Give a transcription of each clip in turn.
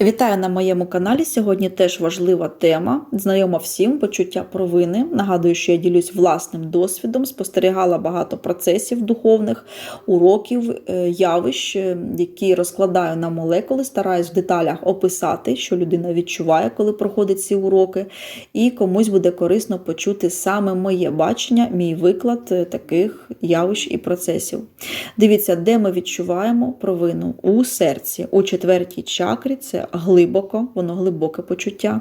Вітаю на моєму каналі. Сьогодні теж важлива тема. Знайома всім почуття провини. Нагадую, що я ділюсь власним досвідом, спостерігала багато процесів духовних, уроків, е, явищ, е, які розкладаю на молекули, стараюсь в деталях описати, що людина відчуває, коли проходить ці уроки, і комусь буде корисно почути саме моє бачення, мій виклад е, таких явищ і процесів. Дивіться, де ми відчуваємо провину у серці, у четвертій чакрі. Це глибоко, воно глибоке почуття.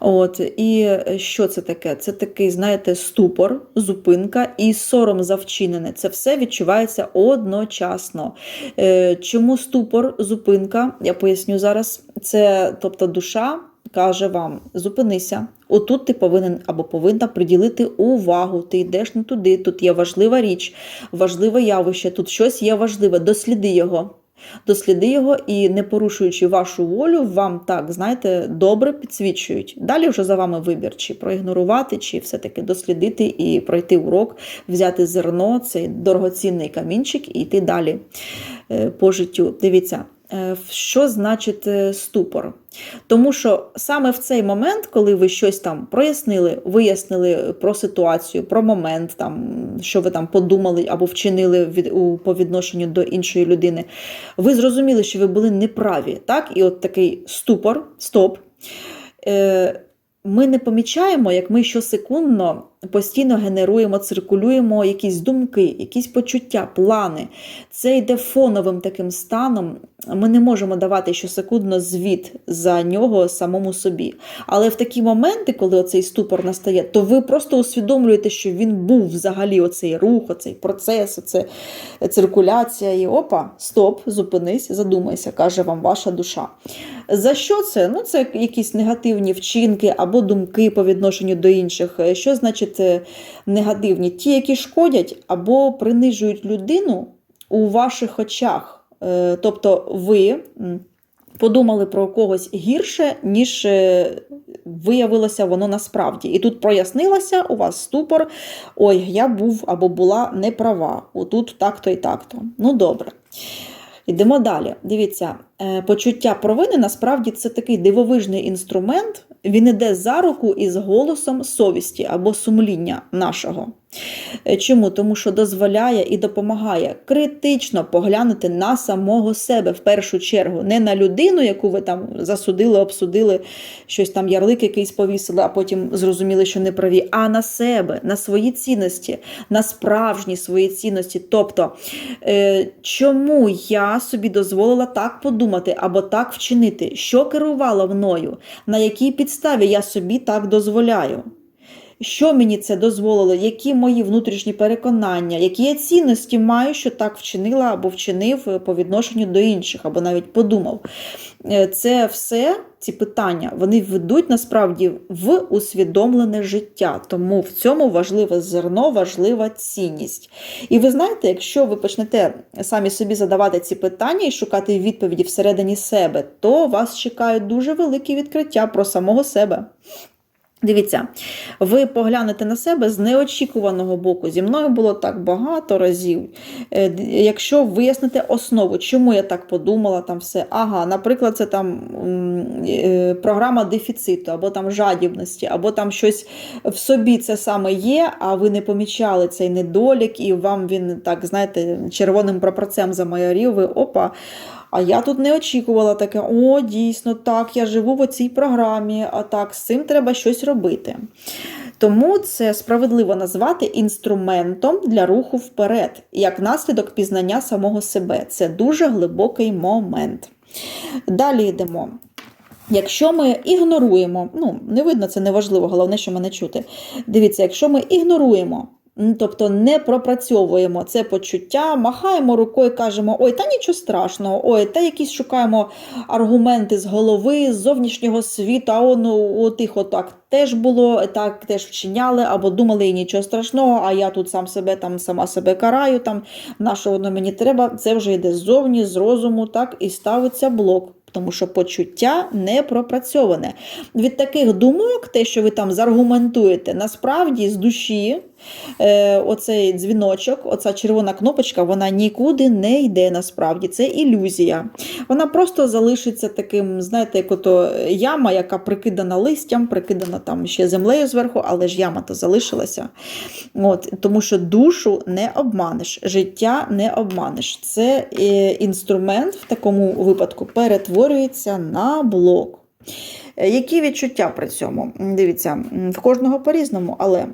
От, І що це таке? Це такий, знаєте, ступор, зупинка і сором за вчинене. Це все відчувається одночасно. Е, Чому ступор, зупинка? Я поясню зараз. Це тобто душа. Каже вам, зупинися. Отут ти повинен або повинна приділити увагу. Ти йдеш не туди. Тут є важлива річ, важливе явище, тут щось є важливе. Досліди його. Досліди його і, не порушуючи вашу волю, вам так, знаєте, добре підсвічують. Далі вже за вами вибір, чи проігнорувати, чи все-таки дослідити і пройти урок, взяти зерно, цей дорогоцінний камінчик і йти далі е, по життю. Дивіться. Е, що значить е, ступор? Тому що саме в цей момент, коли ви щось там прояснили, вияснили про ситуацію, про момент, там, що ви там подумали або вчинили від, у, по відношенню до іншої людини, ви зрозуміли, що ви були неправі. Так? І от такий ступор, стоп. Е, ми не помічаємо, як ми щосекундно постійно генеруємо, циркулюємо якісь думки, якісь почуття, плани. Це йде фоновим таким станом. Ми не можемо давати щосекундно звіт за нього самому собі. Але в такі моменти, коли оцей ступор настає, то ви просто усвідомлюєте, що він був взагалі оцей рух, оцей процес, оце циркуляція. І опа, стоп, зупинись, задумайся, каже вам ваша душа. За що це? Ну, це якісь негативні вчинки або думки по відношенню до інших. Що значить е, негативні? Ті, які шкодять або принижують людину у ваших очах. Е, тобто ви подумали про когось гірше, ніж е, виявилося воно насправді. І тут прояснилося у вас ступор. Ой, я був або була неправа. Отут так-то і так-то. Ну, добре. Йдемо далі. Дивіться, почуття провини насправді це такий дивовижний інструмент, він іде за руку із голосом совісті або сумління нашого. Чому? Тому що дозволяє і допомагає критично поглянути на самого себе в першу чергу, не на людину, яку ви там засудили, обсудили, щось там ярлик якийсь повісили, а потім зрозуміли, що не праві, а на себе, на свої цінності, на справжні свої цінності. Тобто, е, чому я собі дозволила так подумати або так вчинити, що керувало мною, на якій підставі я собі так дозволяю? Що мені це дозволило, які мої внутрішні переконання, які я цінності маю, що так вчинила або вчинив по відношенню до інших, або навіть подумав. Е, це все, ці питання, вони ведуть насправді в усвідомлене життя. Тому в цьому важливе зерно, важлива цінність. І ви знаєте, якщо ви почнете самі собі задавати ці питання і шукати відповіді всередині себе, то вас чекають дуже великі відкриття про самого себе. Дивіться, ви поглянете на себе з неочікуваного боку. Зі мною було так багато разів. Е, якщо вияснити основу, чому я так подумала, там все. Ага, наприклад, це там е, програма дефіциту, або там жадібності, або там щось в собі це саме є, а ви не помічали цей недолік, і вам він так, знаєте, червоним прапорцем замайорів, ви опа. А я тут не очікувала таке: о, дійсно, так, я живу в цій програмі, а так, з цим треба щось робити. Тому це справедливо назвати інструментом для руху вперед, як наслідок пізнання самого себе. Це дуже глибокий момент. Далі йдемо. Якщо ми ігноруємо, ну, не видно, це неважливо, головне, що мене чути. Дивіться, якщо ми ігноруємо Тобто не пропрацьовуємо це почуття, махаємо рукою, кажемо, ой, та нічого страшного, ой, та якісь шукаємо аргументи з голови, з зовнішнього світу, а он у тих отак теж було, так теж вчиняли, або думали, і нічого страшного, а я тут сам себе там сама себе караю, там, на що воно мені треба, це вже йде ззовні, з розуму, так, і ставиться блок. Тому що почуття не пропрацьоване. Від таких думок, те, що ви там заргументуєте, насправді з душі оцей дзвіночок, оця червона кнопочка, вона нікуди не йде насправді. Це ілюзія. Вона просто залишиться таким, знаєте, як ото яма, яка прикидана листям, прикидана там ще землею зверху, але ж яма то залишилася. От, Тому що душу не обманеш, життя не обманеш. Це е, інструмент в такому випадку перетворюється на блок. Е, Які відчуття при цьому? Дивіться, в кожного по-різному, але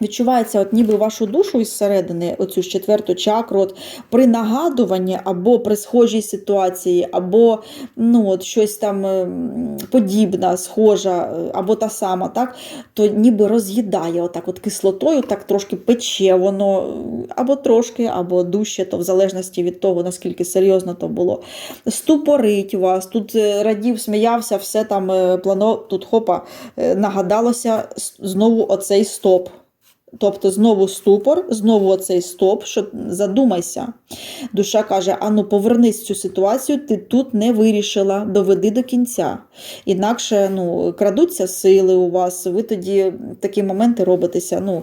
відчувається, от ніби вашу душу із середини, оцю ж четверту чакру, от при нагадуванні або при схожій ситуації, або ну, от щось там ем, подібна, схожа, е, або та сама, так, то ніби роз'їдає отак от кислотою, так трошки пече воно, е, або трошки, або дужче, то в залежності від того, наскільки серйозно то було. Ступорить вас, тут е, радів, сміявся, все там е, плано, тут хопа, е, нагадалося знову оцей стоп. Тобто знову ступор, знову оцей стоп, що задумайся. Душа каже: ану, повернись цю ситуацію, ти тут не вирішила, доведи до кінця. Інакше ну, крадуться сили у вас, ви тоді такі моменти робитеся, ну,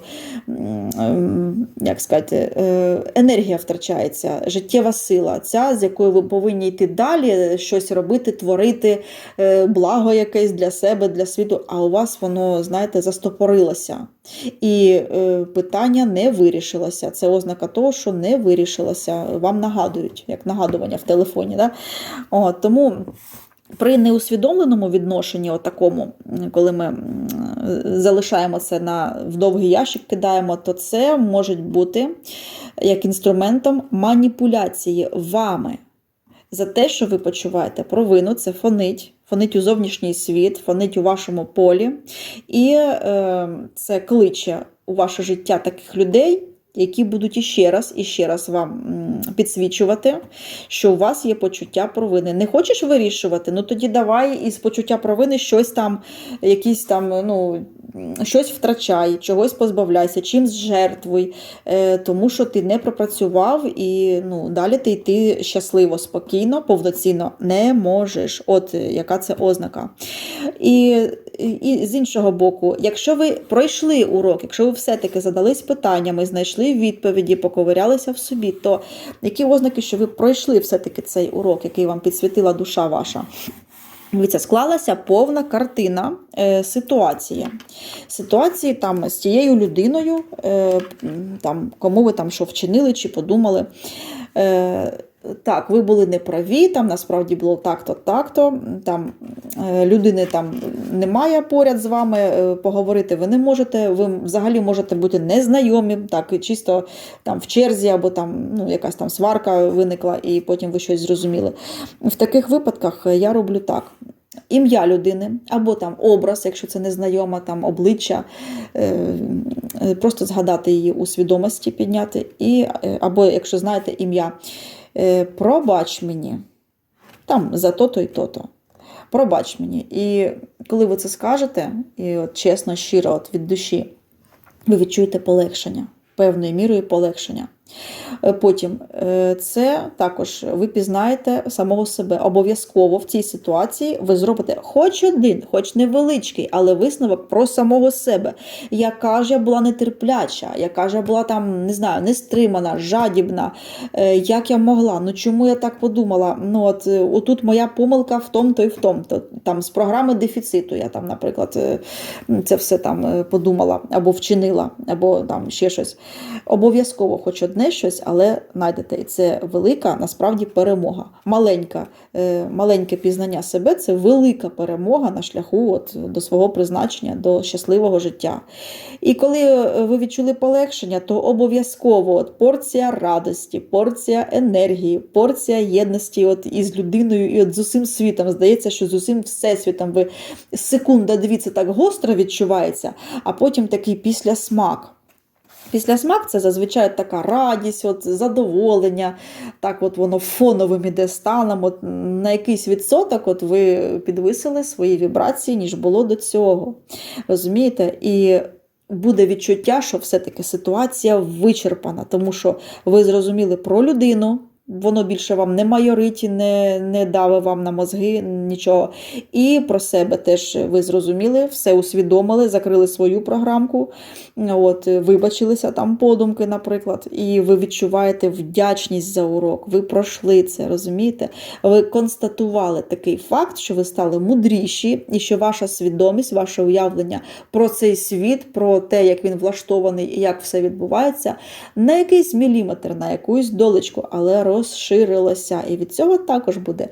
як сказати, е, енергія втрачається, життєва сила, ця, з якою ви повинні йти далі, щось робити, творити, е, благо якесь для себе, для світу, а у вас воно, знаєте, застопорилося. І питання не вирішилося. Це ознака того, що не вирішилося. Вам нагадують, як нагадування в телефоні. Да? О, тому при неусвідомленому відношенні, отакому, коли ми залишаємо це на в довгий ящик, кидаємо, то це може бути як інструментом маніпуляції вами за те, що ви почуваєте провину, це фонить, фонить у зовнішній світ, фонить у вашому полі, і е, це кличе у ваше життя таких людей. Які будуть іще раз і ще раз вам підсвічувати, що у вас є почуття провини. Не хочеш вирішувати? Ну тоді давай із почуття провини щось там, якісь там, ну, щось втрачай, чогось позбавляйся, чимсь жертвуй, е, тому що ти не пропрацював і ну, далі ти йти щасливо, спокійно, повноцінно не можеш. От яка це ознака. І, і з іншого боку, якщо ви пройшли урок, якщо ви все-таки задались питаннями, знайшли відповіді, поковирялися в собі, то які ознаки, що ви пройшли все-таки цей урок, який вам підсвітила душа ваша? Дивіться, склалася повна картина е, ситуації. Ситуації там з тією людиною, е, там, кому ви там що вчинили чи подумали. Е, так, ви були неправі, там насправді було так-то, так-то. Там е, людини там немає поряд з вами, е, поговорити ви не можете. Ви взагалі можете бути незнайомі, так, чисто там в черзі, або там ну, якась там сварка виникла, і потім ви щось зрозуміли. В таких випадках е, я роблю так. Ім'я людини, або там образ, якщо це незнайома, там обличчя, просто згадати її у свідомості, підняти, і, або якщо знаєте ім'я, пробач мені, там за то-то і то-то. Пробач мені. І коли ви це скажете, і от чесно, щиро, от від душі, ви відчуєте полегшення, певною мірою полегшення. Е, Потім е, це також ви пізнаєте самого себе. Обов'язково в цій ситуації ви зробите хоч один, хоч невеличкий, але висновок про самого себе. Яка ж я була нетерпляча, яка ж я була там, не знаю, нестримана, жадібна, е, як я могла, ну чому я так подумала? Ну от отут моя помилка в тому, то і в тому. То, там з програми дефіциту я там, наприклад, це все там подумала або вчинила, або там ще щось. Обов'язково хоч одне щось, але знайдете. І це велика насправді перемога. Маленька, е, маленьке пізнання себе це велика перемога на шляху от, до свого призначення, до щасливого життя. І коли е, ви відчули полегшення, то обов'язково от, порція радості, порція енергії, порція єдності от, із людиною і от, з усім світом. Здається, що з усім всесвітом ви секунда-дві це так гостро відчувається, а потім такий післясмак. Післясмак це зазвичай така радість, от, задоволення, так от воно фоновим іде станом. От, на якийсь відсоток от ви підвисили свої вібрації, ніж було до цього. Розумієте? І буде відчуття, що все-таки ситуація вичерпана, тому що ви зрозуміли про людину, воно більше вам не майорить, не, не дави вам на мозги, нічого. І про себе теж ви зрозуміли, все усвідомили, закрили свою програмку, от, вибачилися там подумки, наприклад, і ви відчуваєте вдячність за урок. Ви пройшли це, розумієте? Ви констатували такий факт, що ви стали мудріші, і що ваша свідомість, ваше уявлення про цей світ, про те, як він влаштований і як все відбувається, на якийсь міліметр, на якусь долечку, але розширилося. І від цього також буде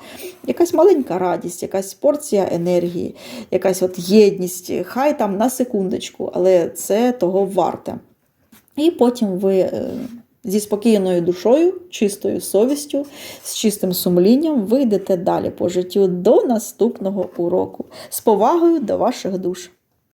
якась маленька радість, якась порція енергії, якась от єдність, хай там на секундочку, але це того варте. І потім ви е, зі спокійною душою, чистою совістю, з чистим сумлінням вийдете далі по життю до наступного уроку. З повагою до ваших душ.